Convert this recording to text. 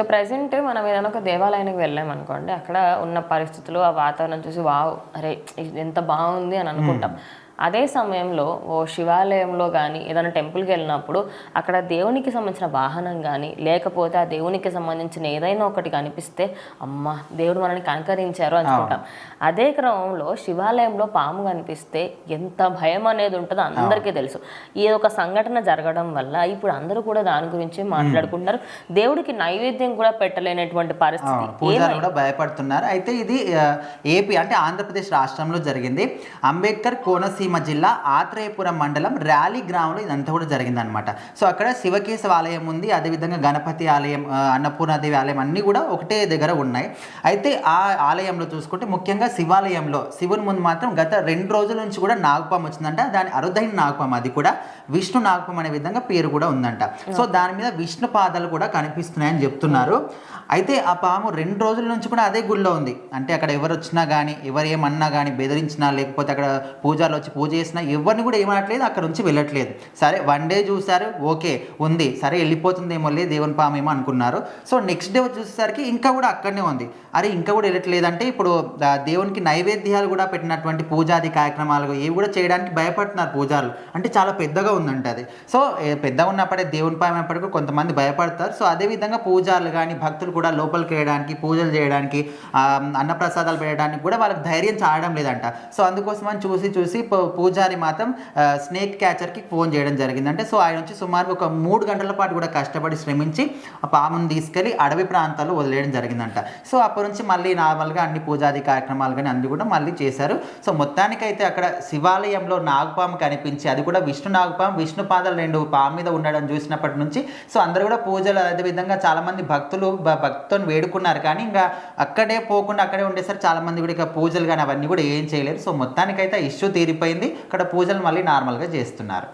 So present మనం ఏదైనా ఒక దేవాలయానికి వెళ్ళామనుకోండి అక్కడ ఉన్న పరిస్థితులు ఆ వాతావరణం చూసి వావ్ అరే ఎంత బాగుంది అని అనుకుంటాం. Hmm. అదే సమయంలో ఓ శివాలయంలో కానీ ఏదైనా టెంపుల్కి వెళ్ళినప్పుడు అక్కడ దేవునికి సంబంధించిన వాహనం కానీ లేకపోతే ఆ దేవునికి సంబంధించిన ఏదైనా ఒకటి కనిపిస్తే అమ్మ దేవుడు మనల్ని కనకరించారు అనుకుంటాం. అదే క్రమంలో శివాలయంలో పాము కనిపిస్తే ఎంత భయం అనేది ఉంటుందో అందరికీ తెలుసు. ఈ ఒక సంఘటన జరగడం వల్ల ఇప్పుడు అందరూ కూడా దాని గురించి మాట్లాడుకుంటున్నారు. దేవుడికి నైవేద్యం కూడా పెట్టలేనటువంటి పరిస్థితి కూడా భయపడుతున్నారు. అయితే ఇది ఏపీ అంటే ఆంధ్రప్రదేశ్ రాష్ట్రంలో జరిగింది. అంబేద్కర్ కోనసీమ జిల్లా ఆత్రేయపురం మండలం ర్యాలీ గ్రామంలో ఇదంతా కూడా జరిగిందనమాట సో అక్కడ శివకేశవ ఆలయం ఉంది. అదేవిధంగా గణపతి ఆలయం అన్నపూర్ణాదేవి ఆలయం అన్నీ కూడా ఒకటే దగ్గర ఉన్నాయి. అయితే ఆ ఆలయంలో చూసుకుంటే ముఖ్యంగా శివాలయంలో శివుని ముందు మాత్రం గత రెండు రోజుల నుంచి కూడా నాగపాము వచ్చిందంట. దాని అరుదైన నాగపాము అది కూడా. విష్ణు నాగపాము అనే విధంగా పేరు కూడా ఉందంట. సో దాని మీద విష్ణు పాదాలు కూడా కనిపిస్తున్నాయని చెప్తున్నారు. అయితే ఆ పాము రెండు రోజుల నుంచి కూడా అదే గుళ్ళో ఉంది. అంటే అక్కడ ఎవరు వచ్చినా కానీ ఎవరు ఏమన్నా కానీ బెదిరించినా లేకపోతే అక్కడ పూజారులు వచ్చి పూజ చేసినా ఎవరిని కూడా ఏమనట్లేదు అక్కడ నుంచి వెళ్ళట్లేదు. సరే వన్ డే చూసారు ఓకే ఉంది. సరే వెళ్ళిపోతుందేమో లేదు దేవుని పామేమో ఏమో అనుకున్నారు. సో నెక్స్ట్ డే చూసేసరికి ఇంకా కూడా అక్కడనే ఉంది. అరే ఇంకా కూడా వెళ్ళట్లేదంటే ఇప్పుడు దేవునికి నైవేద్యాలు కూడా పెట్టినటువంటి పూజాది కార్యక్రమాలు ఏవి కూడా చేయడానికి భయపడుతున్నారు పూజారులు. అంటే చాలా పెద్దగా ఉందంట అది. సో పెద్ద పెద్దగా ఉన్నప్పుడే దేవుని పామైనప్పటికీ కొంతమంది భయపడతారు. సో అదేవిధంగా పూజారులు కానీ భక్తులు కూడా లోపలికి వేయడానికి పూజలు చేయడానికి అన్నప్రసాదాలు పెట్టడానికి కూడా వాళ్ళకి ధైర్యం చాడడం లేదంట. సో అందుకోసం అని చూసి చూసి పూజారి మాత్రం స్నేక్ క్యాచర్కి ఫోన్ చేయడం జరిగిందంటే సో ఆయన వచ్చి సుమారు ఒక మూడు గంటల పాటు కూడా కష్టపడి శ్రమించి ఆ పామును తీసుకెళ్ళి అడవి ప్రాంతాల్లో వదిలేయడం జరిగిందంట. సో అప్పటి నుంచి మళ్ళీ నార్మల్గా అన్ని పూజాది కార్యక్రమాలు కానీ అన్ని కూడా మళ్ళీ చేశారు. సో మొత్తానికైతే అక్కడ శివాలయంలో నాగపాము కనిపించి అది కూడా విష్ణు నాగపాము విష్ణు పాదాలు రెండు పాము మీద ఉండడం చూసినప్పటి నుంచి సో అందరూ కూడా పూజలు అదేవిధంగా చాలామంది భక్తులు భక్తులను భక్తుని వేడుకున్నారు. కానీ ఇంకా అక్కడే పోకుండా అక్కడే ఉండేసరికి చాలా మంది కూడా ఇక పూజలు కానీ అవన్నీ కూడా ఏం చేయలేరు సో మొత్తానికైతే ఇష్యూ తీరిపోయింది. ఇక్కడ పూజలు మళ్ళీ నార్మల్గా చేస్తున్నారు.